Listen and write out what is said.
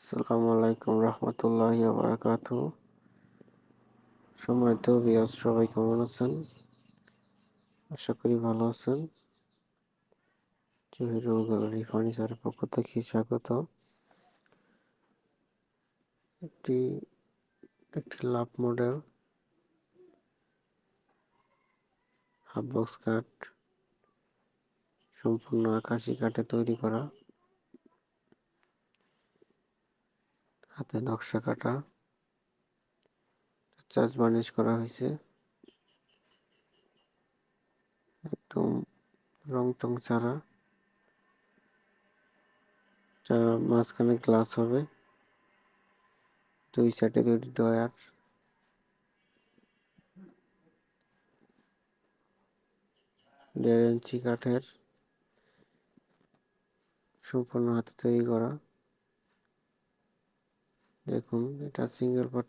আসসালামু আলাইকুম রহমতুল্লাহ বারাকাত সম্মানিত বিয়াস সবাই কেমন আছেন? আশা করি ভালো আছেন। জহিরুল গ্যালারি ফার্নিচারের পক্ষ থেকে স্বাগত। একটি একটি লাভ মডেল। হাফ বক্স কাট সম্পূর্ণ আকাশি কাঠে তৈরি করা। হাতে নকশা কাটা, চার্জ বার্নিশ করা হয়েছে। একদম রং টং ছাড়া। মাঝখানে গ্লাস হবে। দুই সাইডে দুইটি ডয়ার দেড় ইঞ্চি কাঠের। সম্পূর্ণ হাতে তৈরি করা। দেখুন এটা সিঙ্গেল পার্ট